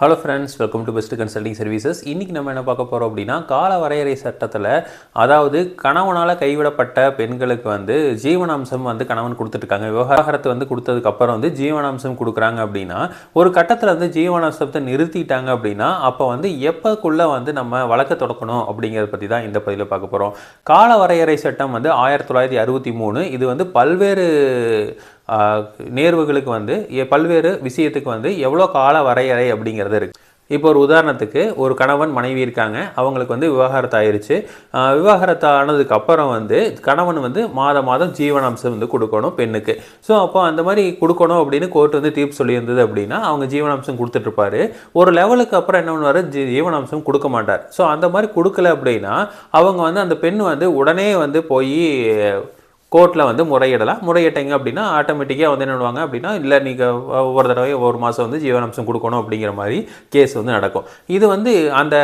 Hello friends welcome to best consulting services இன்றைக்கி நம்ம என்ன பார்க்க போகிறோம் அப்படின்னா கால வரையறை சட்டத்தில் அதாவது கணவனால் கைவிடப்பட்ட பெண்களுக்கு வந்து ஜீவனாம்சம் வந்து கணவன் கொடுத்துட்ருக்காங்க. விவகாரத்தை வந்து கொடுத்ததுக்கப்புறம் வந்து ஜீவனாம்சம் கொடுக்குறாங்க அப்படின்னா ஒரு கட்டத்தில் வந்து ஜீவனாம்சத்தை நிறுத்திட்டாங்க அப்படின்னா அப்போ வந்து எப்போக்குள்ளே வந்து நம்ம வழக்க தொடக்கணும் அப்படிங்கிறத பற்றி தான் இந்த பதிவில் பார்க்க போகிறோம் கால வரையறை சட்டம் வந்து ஆயிரத்தி தொள்ளாயிரத்தி அறுபத்தி மூணு. இது வந்து பல்வேறு நேர்வுகளுக்கு வந்து எ- பல்வேறு விஷயத்துக்கு வந்து எவ்வளோ கால வரையறை அப்படிங்கிறது இருக்குது இப்போ ஒரு உதாரணத்துக்கு ஒரு கணவன் மனைவி இருக்காங்க அவங்களுக்கு வந்து விவாகரத்து ஆயிடுச்சு விவாகரத்து ஆனதுக்கு அப்புறம் வந்து கணவன் வந்து மாதம் மாதம் ஜீவனாம்சம் வந்து கொடுக்கணும் பெண்ணுக்கு. ஸோ அப்போ அந்த மாதிரி கொடுக்கணும் அப்படின்னு கோர்ட் வந்து தீர்ப்பு சொல்லியிருந்தது அப்படின்னா அவங்க ஜீவனாம்சம் கொடுத்துட்ருப்பாரு ஒரு லெவலுக்கு அப்புறம் என்ன பண்ணுவார்? ஜீ ஜீவனாம்சம் கொடுக்க மாட்டார். ஸோ அந்த மாதிரி கொடுக்கல அப்படின்னா அவங்க வந்து அந்த பெண் வந்து உடனே வந்து போய் கோர்ட்டில் வந்து முறையிடலாம். முறையிட்டீங்க அப்படின்னா ஆட்டோமேட்டிக்காக வந்து என்ன பண்ணுவாங்க அப்படின்னா இல்லை நீங்கள் ஒவ்வொரு தடவை ஒரு மாதம் வந்து ஜீவனாம்சம் கொடுக்கணும் அப்படிங்கிற மாதிரி கேஸ் வந்து நடக்கும். இது வந்து அந்த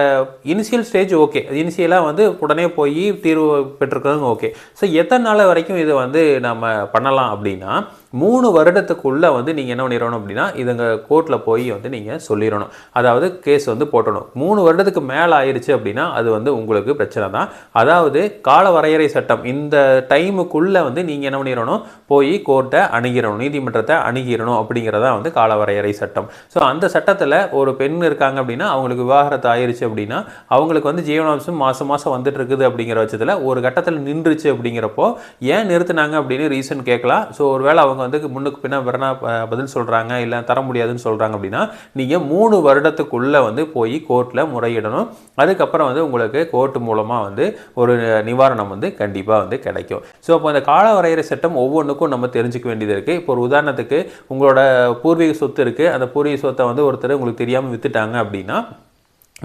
இனிஷியல் ஸ்டேஜ் ஓகே இனிஷியலாக வந்து உடனே போய் தீர்வு பெற்றிருக்கிறது ஓகே ஸோ எத்தனை நாள் வரைக்கும் இதை வந்து நம்ம பண்ணலாம் அப்படின்னா மூணு வருடத்துக்குள்ளே வந்து நீங்கள் என்ன பண்ணிடணும் அப்படின்னா இதுங்க கோர்ட்டில் போய் வந்து நீங்கள் சொல்லிடணும். அதாவது கேஸ் வந்து போட்டணும். மூணு வருடத்துக்கு மேலே ஆயிடுச்சு அப்படின்னா அது வந்து உங்களுக்கு பிரச்சனை தான். அதாவது கால வரையறை சட்டம் இந்த டைமுக்குள்ளே வந்து நீங்கள் என்ன பண்ணிடணும்? போய் கோர்ட்டை அணுகிடணும். நீதிமன்றத்தை அணுகிடணும் அப்படிங்கிறதா வந்து காலவரையறை சட்டம். ஸோ அந்த சட்டத்தில் ஒரு பெண் இருக்காங்க அப்படின்னா அவங்களுக்கு விவாகரத்து ஆயிருச்சு அப்படின்னா அவங்களுக்கு வந்து ஜீவனாம்சம் மாதம் மாதம் வந்துட்டு இருக்குது அப்படிங்கிற பட்சத்தில் ஒரு கட்டத்தில் நின்றுச்சு அப்படிங்கிறப்போ ஏன் நிறுத்தினாங்க அப்படின்னு ரீசன் கேட்கலாம். ஸோ ஒருவேளை அவங்க வந்து முன்னுக்கு பின்னா வரனா பதில் சொல்கிறாங்க இல்லை தர முடியாதுன்னு சொல்கிறாங்க அப்படின்னா நீங்கள் மூணு வருடத்துக்குள்ளே வந்து போய் கோர்ட்டில் முறையிடணும். அதுக்கப்புறம் வந்து உங்களுக்கு கோர்ட் மூலமாக வந்து ஒரு நிவாரணம் வந்து கண்டிப்பாக வந்து கிடைக்கும். ஸோ அப்போ அந்த கால வரையறை சட்டம் ஒவ்வொன்றுக்கும் நம்ம தெரிஞ்சுக்க வேண்டியது இருக்குது இப்போ ஒரு உதாரணத்துக்கு உங்களோட பூர்வீக சொத்து இருக்குது அந்த பூர்வீக சொத்தை வந்து ஒருத்தர் உங்களுக்கு தெரியாமல் விற்றுட்டாங்க அப்படின்னா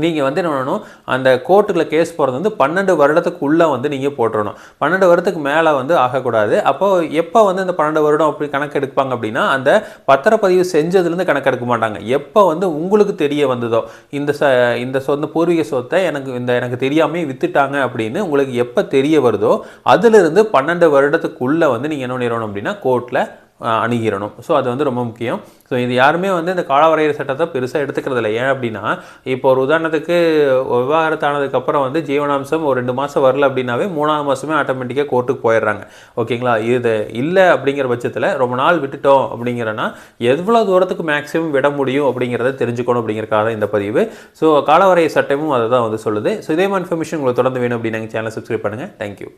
நீங்கள் வந்து என்ன பண்ணணும்? அந்த கோர்ட்டுக்குள்ள கேஸ் போகிறது வந்து பன்னெண்டு வருடத்துக்குள்ளே வந்து நீங்கள் போட்டுடணும் பன்னெண்டு வருடத்துக்கு மேலே வந்து ஆகக்கூடாது. அப்போ எப்போ வந்து இந்த பன்னெண்டு வருடம் அப்படி கணக்கு எடுப்பாங்க அப்படின்னா அந்த பத்திரப்பதிவு செஞ்சதுலேருந்து கணக்கு எடுக்க மாட்டாங்க. எப்போ வந்து உங்களுக்கு தெரிய வந்ததோ இந்த ச இந்த சொந்த பூர்வீக சொத்தை எனக்கு இந்த எனக்கு தெரியாமே வித்துட்டாங்க அப்படின்னு உங்களுக்கு எப்போ தெரிய வருதோ அதிலிருந்து பன்னெண்டு வருடத்துக்குள்ளே வந்து நீங்கள் என்ன பண்ணிடணும் அப்படின்னா கோர்ட்டில் அணுகிடணும் ஸோ அது வந்து ரொம்ப முக்கியம். ஸோ இது யாருமே வந்து இந்த காலவரையறை சட்டத்தை பெருசாக எடுத்துக்கிறது இல்லை ஏன் அப்படின்னா இப்போ ஒரு உதாரணத்துக்கு விவாகரத்தானதுக்கப்புறம் வந்து ஜீவனாம்சம் ஒரு ரெண்டு மாதம் வரல அப்படின்னாவே மூணாவது மாதமே ஆட்டோமேட்டிக்காக கோர்ட்டுக்கு போயிடுறாங்க. ஓகேங்களா இது இல்லை அப்படிங்கிற பட்சத்தில் ரொம்ப நாள் விட்டுட்டோம் அப்படிங்கிறனா எவ்வளோ தூரத்துக்கு மேக்ஸிமம் விட முடியும் அப்படிங்கிறத தெரிஞ்சுக்கணும் அப்படிங்கிறக்காக தான் இந்த பதிவு. ஸோ காலவரைய சட்டமும் அதை தான் வந்து சொல்லுது. ஸோ இதே மாதிரி இன்ஃபர்மேஷன் உங்களுக்கு தொடர்ந்து வேணும் அப்படின்னு சேனலை சப்ஸ்கிரைப் பண்ணுங்கள் தேங்க்யூ